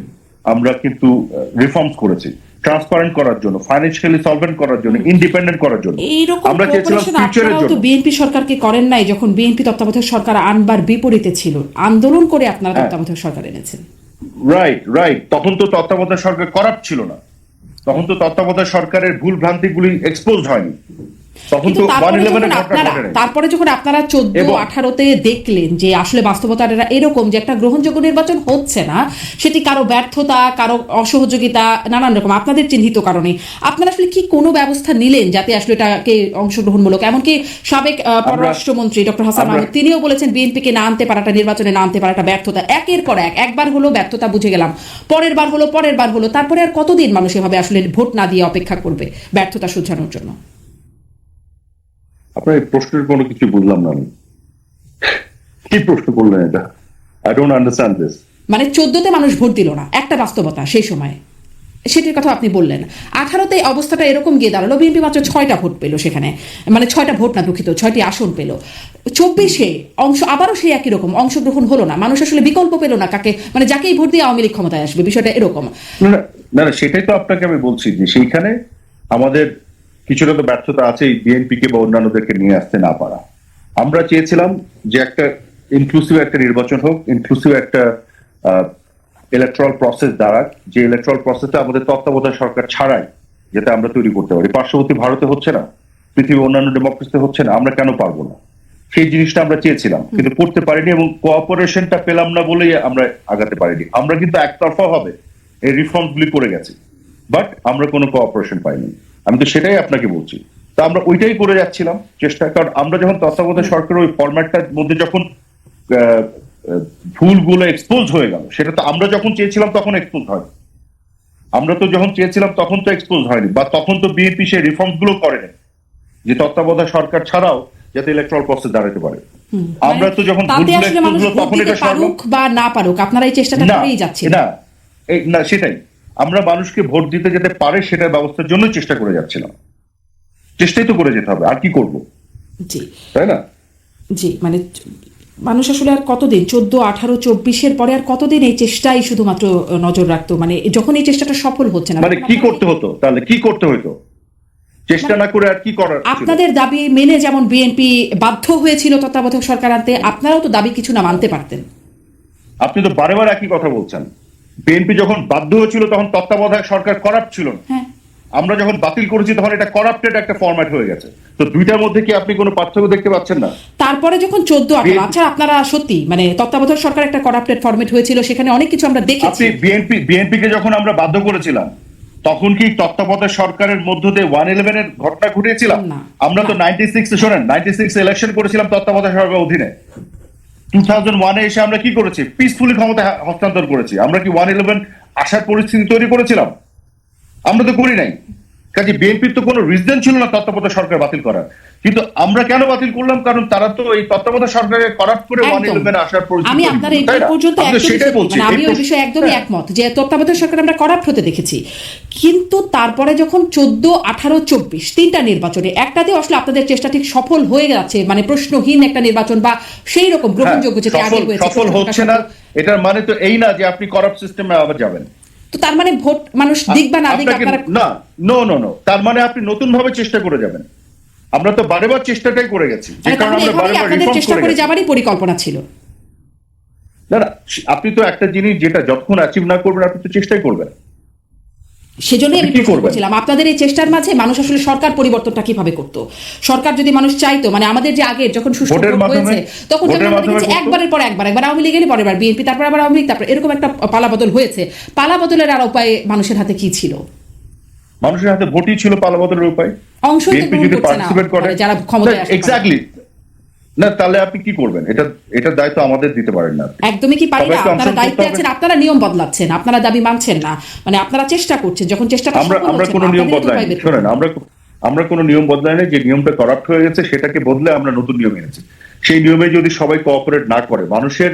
আমরা কিন্তু রিফর্মস করেছি। ট্রান্সপারেন্ট করার জন্য ফাইন্যান্সিয়ালি সলভেন্ট করার জন্য ইন্ডিপেন্ডেন্ট করার জন্য। আমরা চেয়েছিলাম ফিউচারের জন্য। বিএনপি সরকারকে করেন নাই যখন বিএনপি তত্ত্বাবধায়ক সরকার আনবার বিপরীতে ছিল। আন্দোলন করে আপনারা হ্যাঁ। তত্ত্বাবধায়ক সরকার এনেছেন। রাইট রাইট তখন তো তত্ত্বাবধায়ক সরকার করাপ্ট ছিল না। তখন তো তত্ত্বাবধায়ক সরকারের ভুল ভ্রান্তিগুলি এক্সপোজ হয়নি। তারপরে যখন আপনারা চোদ্দ আঠারোতে দেখলেন যে আসলে বাস্তবতাটা এরকম যে একটা গ্রহণযোগ্য নির্বাচন হচ্ছে না সেটি কারও ব্যর্থতা কারও অসহযোগিতা নানান রকম আপনাদের চিহ্নিত কারণে। আপনারা আসলে কি কোনো ব্যবস্থা নিলেন যাতে আসলে এটাকে অংশগ্রহণমূলক? এমনকি সাবেক পররাষ্ট্রমন্ত্রী ডক্টর হাসান মাহমুদ তিনিও বলেছেন বিএনপিকে না আনতে পারাটা নির্বাচনে না আনতে পারাটা ব্যর্থতা। একের পর এক একবার হলো ব্যর্থতা বুঝে গেলাম। পরের বার হলো পরের বার হলো তারপরে আর কতদিন মানুষ এভাবে আসলে ভোট না দিয়ে অপেক্ষা করবে ব্যর্থতা শুধরানোর জন্য? আপনার এই প্রশ্নের কোনো কিছু বুঝলাম না আমি। কি প্রশ্ন করলেন এটা? আই ডোন্ট আন্ডারস্ট্যান্ড দিস মানে চোদ্দতে মানুষ ভোট দিল না একটা বাস্তবতা সেই সময়। সেটির কথা আপনি বললেন। আঠারোতে অবস্থাটা এরকম গিয়ে দাঁড়াল বিএনপি মাত্র ছয়টা ভোট পেল সেখানে। মানে ছয়টা ভোট না দুঃখিত ছয়টি আসন পেল। চব্বিশে অংশ আবারও সেই একই রকম অংশগ্রহণ হলো না। মানুষ আসলে বিকল্প পেল না কাকে মানে যাকেই ভোট দিয়ে আওয়ামী লীগ ক্ষমতায় আসবে বিষয়টা এরকম। না না, না না সেটাই তো আপনাকে আমি বলছি যে সেইখানে আমাদের কিছুটা তো ব্যর্থতা আছে বিএনপি কে বা অন্যান্যদেরকে নিয়ে আসতে না পারা। আমরা চেয়েছিলাম যে একটা ইনক্লুসিভ একটা নির্বাচন হোক ইনক্লুসিভ একটা ইলেকট্রাল প্রসেস দ্বারা যে ইলেকট্রাল প্রসেসটা আমাদের তত্ত্বাবধায়ক সরকার ছাড়াই যাতে আমরা তৈরি করতে পারি। পার্শ্ববর্তী ভারতে হচ্ছে না পৃথিবীর অন্যান্য ডেমোক্রেসিতে হচ্ছে না আমরা কেন পারব না? সেই জিনিসটা আমরা চেয়েছিলাম কিন্তু করতে পারিনি এবং কোঅপারেশনটা পেলাম না বলেই আমরা আগাতে পারিনি। আমরা কিন্তু একতরফা হবে এই রিফর্মগুলি করে গেছি বাট আমরা কোনো কোঅপারেশন পাইনি। আমি তো সেটাই আপনাকে বলছি। তো আমরা ওইটাই করে যাচ্ছিলাম চেষ্টা কারণ আমরা যখন তত্ত্বাবধায়ক সরকারের ওই ফরম্যাটটার মধ্যে যখন ভুলগুলো এক্সপোজ হয়ে গেল সেটা তো আমরা যখন চেয়েছিলাম তখন এক্সপোজ হয় আমরা তো যখন চেয়েছিলাম তখন তো এক্সপোজ হয়নি বা তখন তো বিএনপি সেই রিফর্মসগুলো করেনি যে তত্ত্বাবধায়ক সরকার ছাড়াও যাতে ইলেকট্রাল প্রসেস দাঁড়াতে পারে। আমরা তো যখন মানে ভোট তখন এটা পারুক বা না পারুক আপনারা এই চেষ্টাটা করেই যাচ্ছেন। না এই না সেটাই। আমরা মানুষকে ভোট দিতে যেতে পারে সেটার ব্যবস্থার জন্য চেষ্টা করে যাচ্ছিলাম। চেষ্টাই তো করে যেতে হবে আর কি করব? জি। তাই না? জি মানে মানুষ আসলে আর কতদিন? চোদ্দ আঠারো চব্বিশের পরে আর কতদিন এই চেষ্টাই শুধুমাত্র নজর রাখতো? মানে যখন এই চেষ্টাটা সফল হচ্ছে না মানে কি করতে হতো? তাহলে কি করতে হতো চেষ্টা না করে আর কি করার আপনাদের দাবি মেনে যেমন বিএনপি বাধ্য হয়েছিল তত্ত্বাবধায়ক সরকার আনতে আপনারাও তো দাবি কিছু না মানতে পারতেন। আপনি তো বারে বারে একই কথা বলছেন। বিএনপি যখন বাধ্য হয়েছিল তখন তত্ত্বাবধায়ক সরকার করাপ্ট ছিল না। হ্যাঁ। আমরা যখন বাতিল করেছি তখন এটা করাপ্টেড একটা ফরম্যাট হয়ে গেছে। তো দুইটার মধ্যে কি আপনি কোনো পার্থক্য দেখতে পাচ্ছেন না? তারপরে যখন চোদ্দ আঠারো আচ্ছা আপনারা সত্যি মানে তত্ত্বাবধায়ক সরকার একটা করাপ্টেড ফরমেট হয়েছিল সেখানে অনেক কিছু আমরা আপনি দেখেছি বিএনপি বিএনপি কে যখন আমরা বাধ্য করেছিলাম তখন কি তত্ত্বাবধায়ক সরকারের মধ্য দিয়ে ওয়ান ইলেভেন এর ঘটনা ঘটিয়েছিলাম? আমরা তো নাইনটি সিক্স শোনেন নাইনটি সিক্স ইলেকশন করেছিলাম তত্ত্বাবধায়ক সরকারের অধীনে। টু থাউজেন্ড ওয়ানে এসে আমরা কি করেছি? পিসফুলি ক্ষমতা হস্তান্তর করেছি। আমরা কি ওয়ান ইলেভেন আসার পরিস্থিতি তৈরি করেছিলাম? আমরা তো করি নাই। কাজে বিএনপির তো কোনো রিজন ছিল না তত্ত্বাবধায়ক সরকার বাতিল করার। কিন্তু আমরা কেন বাতিল করলাম? কারণ তারা তো এই তত্ত্বাবধায়ক সরকারকে করাপ্ট করে ওয়ান একদম। ইলেভেন আসার পরিস্থিতি আমি আপনার এই? পর্যন্ত আমি মানে ওই বিষয়ে একদমই হ্যাঁ। একমত যে তত্ত্বাবধায়ক সরকার আমরা করাপ্ট হতে দেখেছি। কিন্তু তারপরে যখন চোদ্দ আঠারো চব্বিশ তিনটা নির্বাচনে একটাতে আসলে আপনাদের চেষ্টা ঠিক সফল হয়ে গেছে মানে প্রশ্নহীন একটা নির্বাচন বা সেই রকম হ্যাঁ, গ্রহণযোগ্য যেটা আগে হয়েছে সফল হচ্ছে না এটার মানে তো এই না যে আপনি করাপ্ট সিস্টেমে আবার যাবেন। তো তার মানে ভোট মানুষ দিক বা না দিক আপনারা না নো নো নো তার মানে আপনি নতুন ভাবে চেষ্টা করে যাবেন। আমরা তো বারেবার চেষ্টাটাই করে গেছি। যে কারণে আমরা বারেবার রিফর্ম চেষ্টা করে যাবারই পরিকল্পনা ছিল। না না আপনি তো একটা জিনিস যেটা যতক্ষণ অ্যাচিভ না করবেন আপনি তো চেষ্টাই করবেন। সেজন্যই আমি? করছিলাম আপনাদের এই চেষ্টার মাঝে মানুষ আসলে সরকার পরিবর্তনটা কীভাবে করতো? সরকার যদি মানুষ চাইতো মানে আমাদের যে আগের যখন সুষ্ঠু হয়েছে তখন একবারের পর একবার একবার আওয়ামী লীগ এলে পরের বার বিএনপি তারপর আবার আওয়ামী লীগ তারপর এরকম একটা পালা বদল হয়েছে। পালা বদলের আর উপায় মানুষের হাতে কি ছিল? মানুষের হাতে ভোটই ছিল পালাবদলের উপায়। বিএনপি যদি পার্টিসিপেট করে মানে। এক্স্যাক্টলি না তাহলে আপনি কি করবেন? এটা এটার দায়িত্ব আমাদের দিতে পারেন না একদমই কি পারি না? আপনারা দায়িত্বে আছেন আপনারা নিয়ম বদলাচ্ছেন আপনারা দাবি মানছেন না। মানে আপনারা চেষ্টা করছেন যখন চেষ্টাটা আমরা আমরা কোনো নিয়ম বদলাই শোনেন। আমরা আমরা কোনো নিয়ম বদলাই না যে নিয়মটা করাপ্ট হয়ে গেছে সেটাকে বদলে আমরা নতুন নিয়ম এনেছি। সেই নিয়মে যদি সবাই কোঅপারেট না করে মানুষের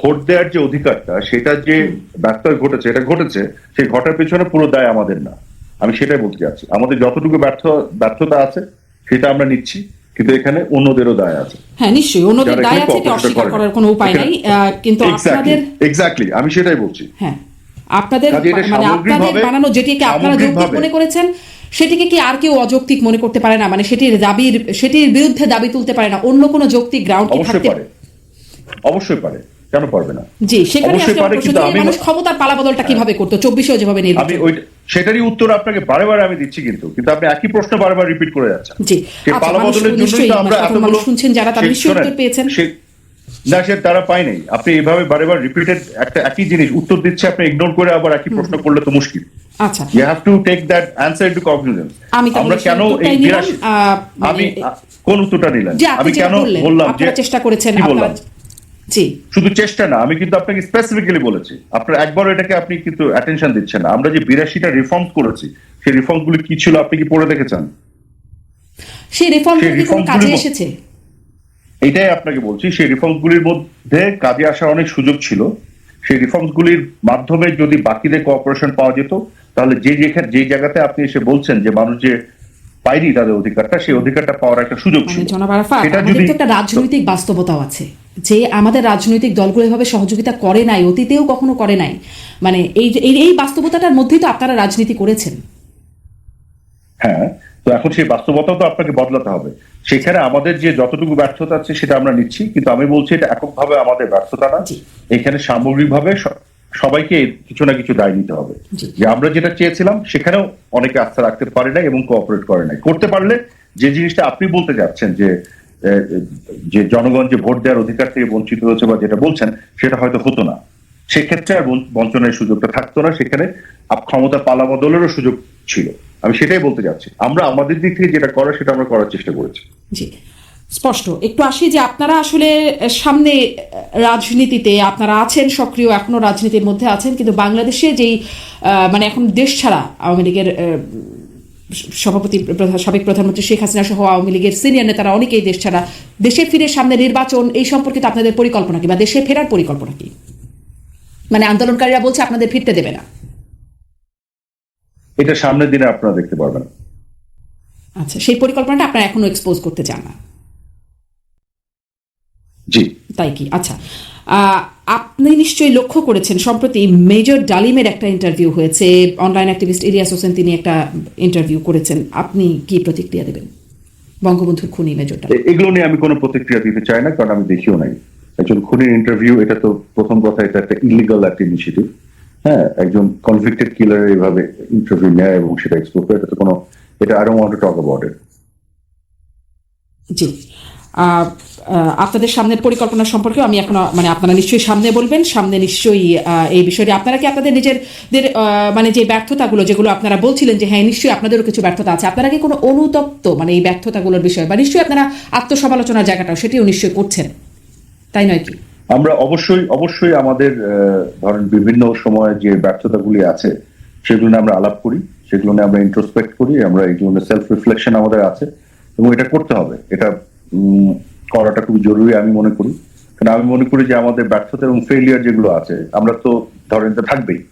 ভোট দেওয়ার যে অধিকারটা সেটা যে ব্যর্থ ঘটেছে এটা ঘটেছে সেই ঘটার পেছনে পুরো দায় আমাদের না। আমি সেটাই বলতে চাচ্ছি। আমাদের যতটুকু ব্যর্থ ব্যর্থতা আছে সেটা আমরা নিচ্ছি কিন্তু এখানে অন্যদেরও দায় আছে। হ্যাঁ নিশ্চয়ই। অন্যদের দায় আছে এটা অস্বীকার করার কোনো উপায় নাই। কিন্তু আপনাদের এক্স্যাক্টলি আমি সেটাই বলছি। হ্যাঁ আপনাদের মানে আপনাদের বানানো যেটিকে আপনারা যৌক্তিক মনে করেছেন সেটিকে কি আর কেউ অযৌক্তিক মনে করতে পারে না? মানে সেটির দাবির সেটির বিরুদ্ধে দাবি তুলতে পারে না। অন্য কোনো যৌক্তিক গ্রাউন্ড কি অবশ্যই থাকতে পারে। অবশ্যই পারে। কেন পারবে না? জি সেখানে আসলে পারে, প্রশ্ন মানুষ ক্ষমতার পালাবদলটা কীভাবে করতো? চব্বিশেও যেভাবে নির্বাচন ওই সেটারই উত্তর আপনাকে বারে বারে আমি দিচ্ছি কিন্তু কিন্তু আপনি একই প্রশ্ন বারবার রিপিট করে যাচ্ছেন। আচ্ছা, পালা বদলের জন্যই তো আমরা এতগুলো শুনছেন যারা তারা নিশ্চয়ই উত্তর পেয়েছেন। না সে তারা পায় নাই। আপনি এইভাবে বারে বার রিপিটেড একটা একই জিনিস উত্তর দিচ্ছে আপনি ইগনোর করে আবার একই প্রশ্ন করলে তো মুশকিল। আচ্ছা। You have to take that answer to cognizance আমি আমরা কেন এই বিরাশি মানে- আমি কোন উত্তরটা আপনি আমি কেন বললাম যে চেষ্টা করেছেন আপনারা বললাম? জি। শুধু চেষ্টা না আমি কিন্তু আপনাকে স্পেসিফিক্যালি বলেছি। আপনার একবার এটাকে আপনি কিন্তু অ্যাটেনশন দিচ্ছেন না। আমরা যে বিরাশিটা রিফর্ম করেছি সেই রিফর্ম গুলি কি ছিল আপনি কি পড়ে দেখেছেন? সেই রিফর্ম কাজে এসেছে? এটাই আপনাকে বলছি সেই রিফর্মগুলির মধ্যে কাজে আসার অনেক সুযোগ ছিল। সেই রিফর্মসগুলির মাধ্যমে যদি বাকিদের কোঅপারেশন পাওয়া যেত তাহলে যে যেখানে যে জায়গাতে আপনি এসে বলছেন যে মানুষ যে পায়নি তাদের অধিকারটা সেই অধিকারটা পাওয়ার একটা সুযোগ মানে ছিল। সেটা যদি একটা রাজনৈতিক বাস্তবতাও আছে যে আমাদের রাজনৈতিক দলগুলো এভাবে সহযোগিতা করে নাই অতীতেও কখনো করে নাই। মানে এই যে- এই বাস্তবতাটার মধ্যেই তো আপনারা রাজনীতি করেছেন। হ্যাঁ তো এখন সেই বাস্তবতাও তো আপনাকে বদলাতে হবে। সেখানে আমাদের যে যতটুকু ব্যর্থতা আছে সেটা আমরা নিচ্ছি কিন্তু আমি বলছি এটা এককভাবে আমাদের ব্যর্থতা না। এখানে সামগ্রিকভাবে সবাইকে কিছু না কিছু দায় নিতে হবে। যে আমরা যেটা চেয়েছিলাম সেখানেও অনেকে আস্থা রাখতে পারে নাই এবং কোঅপারেট করে নাই। করতে পারলে যে জিনিসটা আপনি বলতে যাচ্ছেন যে যে জনগণ যে ভোট দেওয়ার অধিকার থেকে বঞ্চিত হয়েছে বা যেটা বলছেন সেটা হয়তো হতো না। সেক্ষেত্রে আর বঞ্চ- বঞ্চনার সুযোগটা থাকতো না। সেখানে ক্ষমতা পালা বদলেরও সুযোগ ছিল। আমি সেটাই বলতে যাচ্ছি। আমরা আমাদের দিক থেকে যেটা করার সেটা আমরা করার চেষ্টা করেছি। জি। স্পষ্ট। একটু আসি যে আপনারা আসলে সামনে রাজনীতিতে আপনারা আছেন সক্রিয় এখনও রাজনীতির মধ্যে আছেন কিন্তু বাংলাদেশে যেই মানে এখন দেশ ছাড়া আওয়ামী লীগের সভাপতি সাবেক প্রধানমন্ত্রী শেখ হাসিনা সহ আওয়ামী লীগের সিনিয়র নেতারা অনেকেই দেশ ছাড়া দেশে ফিরে সামনে নির্বাচন এই সম্পর্কিত আপনাদের পরিকল্পনা কি বা দেশে ফেরার পরিকল্পনা কি? মানে আন্দোলনকারীরা বলছে আপনাদের ফিরতে দেবে না। এটা সামনের দিনে আপনারা দেখতে পারবেন। আচ্ছা সেই পরিকল্পনাটা আপনারা এখনও এক্সপোজ করতে চান না। জি। তাই কি? আচ্ছা। আপনি নিশ্চয়ই লক্ষ্য করেছেন সম্প্রতি মেজর ডালিমের একটা ইন্টারভিউ হয়েছে অনলাইন অ্যাক্টিভিস্ট ইলিয়াস হোসেন তিনি একটা ইন্টারভিউ করেছেন। আপনি কি প্রতিক্রিয়া দেবেন? বঙ্গবন্ধুর খুনি মেজর ডালিম। এগুলো নিয়ে আমি কোনো প্রতিক্রিয়া দিতে চাই না কারণ আমি দেখিও নাই। একজন খুনির ইন্টারভিউ এটা তো প্রথম কথা এটা একটা ইলিগাল একটা ইনিশিয়েটিভ হ্যাঁ একজন কনভিক্টেড কিলার এইভাবে ইন্টারভিউ নেয় এবং সেটা এক্সপ্লোর করে এটা তো কোনো এটা I don't want to talk about it জি। আপনাদের সামনের পরিকল্পনা সম্পর্কে আমি এখনও মানে আপনারা নিশ্চয়ই সামনে বলবেন, সামনে নিশ্চয়ই এই বিষয়টি আপনারা কি আপনাদের নিজেদের মানে যে ব্যর্থতাগুলো, যেগুলো আপনারা বলছিলেন যে হ্যাঁ নিশ্চয়ই আপনাদেরও কিছু ব্যর্থতা আছে, আপনারা কি কোনো অনুতপ্ত মানে এই ব্যর্থতাগুলোর বিষয়ে, বা নিশ্চয়ই আপনারা আত্মসমালোচনার জায়গাটাও সেটিও নিশ্চয়ই করছেন, তাই নয় কি? আমরা অবশ্যই অবশ্যই আমাদের ধরেন বিভিন্ন সময়ে যে ব্যর্থতাগুলি আছে, সেগুলো নিয়ে আমরা আলাপ করি, সেগুলো নিয়ে আমরা ইন্ট্রোস্পেক্ট করি, আমরা জন্য সেলফ রিফ্লেকশন আমাদের আছে, এবং এটা করতে হবে, এটা করাটা খুব জরুরি, আমি মনে করি। কারণ আমি মনে করি যে আমাদের ব্যর্থতা এবং ফেলিয়ার যেগুলো আছে, আমরা তো ধরেন তো থাকবেই।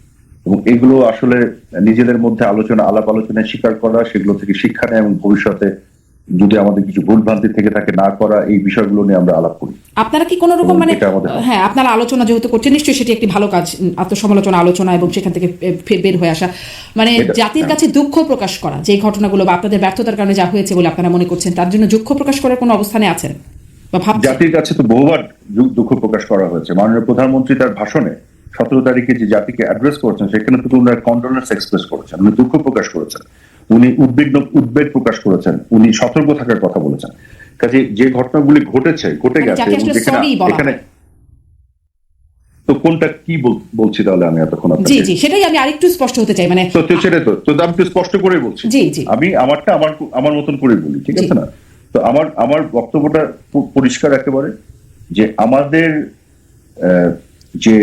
এবং এগুলো আসলে নিজেদের মধ্যে আলোচনা আলাপ আলোচনায় স্বীকার করা, সেগুলো থেকে শিক্ষা নেয় এবং ভবিষ্যতে যদি আমাদের কিছু ভুলভ্রান্তি থেকে থাকে না করা এই বিষয়গুলো নিয়ে আমরা আলাপ করি। আপনারা কি কোনো রকম মানে হ্যাঁ। আপনারা আলোচনা যেহেতু করছেন নিশ্চয়ই সেটি একটি ভালো কাজ আত্মসমালোচনা আলোচনা এবং সেখান থেকে বের হয়ে আসা। মানে জাতির হ্যাঁ। কাছে দুঃখ প্রকাশ করা যে ঘটনাগুলো বা আপনাদের ব্যর্থতার কারণে যা হয়েছে বলে আপনারা মনে করছেন তার জন্য দুঃখ প্রকাশ করার কোনো অবস্থানে আছেন? জাতির কাছে তো বহুবার দুঃখ প্রকাশ করা হয়েছে। মাননীয় প্রধানমন্ত্রী তার ভাষণে সতেরো তারিখে যে জাতিকে অ্যাড্রেস করেছেন সেখানে তো উনি কন্ডোলেন্স এক্সপ্রেস করেছেন উনি দুঃখ প্রকাশ করেছেন। উনি উদ্বিগ্ন উদ্বেগ প্রকাশ করেছেন। উনি সতর্ক থাকার কথা বলেছেন। কাজে যে ঘটনাগুলি ঘটেছে ঘটে মানে গেছে এখানে তো কোনটা কি বলছি তাহলে আমি এতক্ষণ জি জি সেটাই আমি আরেকটু স্পষ্ট হতে চাই মানে তো সেটাই তো তো আমি তো স্পষ্ট করে বলছি। জি, জি। আমি আমারটা আমার আমার মতন করে বলি ঠিক আছে না? তো আমার আমার বক্তব্যটা পরিষ্কার একেবারে যে আমাদের আহ, যে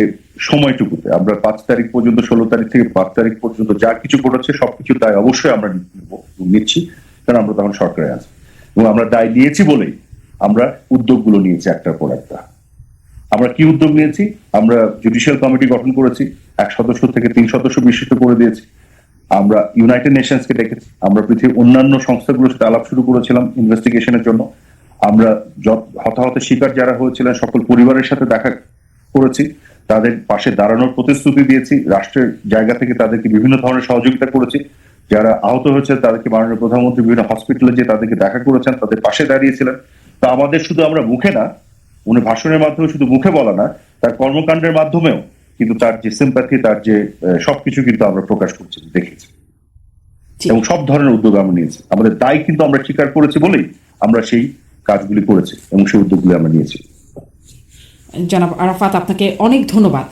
সময়টুকুতে। আমরা পাঁচ তারিখ পর্যন্ত, ষোলো তারিখ থেকে পাঁচ তারিখ পর্যন্ত যা কিছু ঘটেছে, সবকিছু দায় অবশ্যই আমরা নিচ্ছি, কারণ আমরা তখন সরকারে আছি। এবং আমরা দায় নিয়েছি বলেই আমরা উদ্যোগগুলো নিয়েছি একটার পর একটা। আমরা কি উদ্যোগ নিয়েছি? আমরা জুডিশিয়াল কমিটি গঠন করেছি, এক সদস্য থেকে তিন সদস্য বিশিষ্ট করে দিয়েছি। আমরা ইউনাইটেড নেশনসকে ডেকেছি। আমরা পৃথিবীর অন্যান্য সংস্থাগুলোর সাথে আলাপ শুরু করেছিলাম ইনভেস্টিগেশনের জন্য। আমরা হতাহতের শিকার যারা হয়েছিলেন, সকল পরিবারের সাথে দেখা করেছি। তাদের পাশে দাঁড়ানোর প্রতিশ্রুতি দিয়েছি। রাষ্ট্রের জায়গা থেকে তাদেরকে বিভিন্ন ধরনের সহযোগিতা করেছি। যারা আহত হয়েছে তাদেরকে মাননীয় প্রধানমন্ত্রী বিভিন্ন হসপিটালে যে তাদেরকে দেখা করেছেন তাদের পাশে দাঁড়িয়েছিলেন। তা আমাদের শুধু আমরা মুখে না উনি ভাষণের মাধ্যমে শুধু মুখে বলা না তার কর্মকাণ্ডের মাধ্যমেও কিন্তু তার যে সিম্প্যাথি তার যে সবকিছু কিন্তু আমরা প্রকাশ করছি দেখেছি। এবং সব ধরনের উদ্যোগ আমরা নিয়েছি। আমাদের দায় কিন্তু আমরা স্বীকার করেছি বলেই আমরা সেই কাজগুলি করেছি এবং সেই উদ্যোগগুলি আমরা নিয়েছি। জনাব আরাফাত আপনাকে অনেক ধন্যবাদ।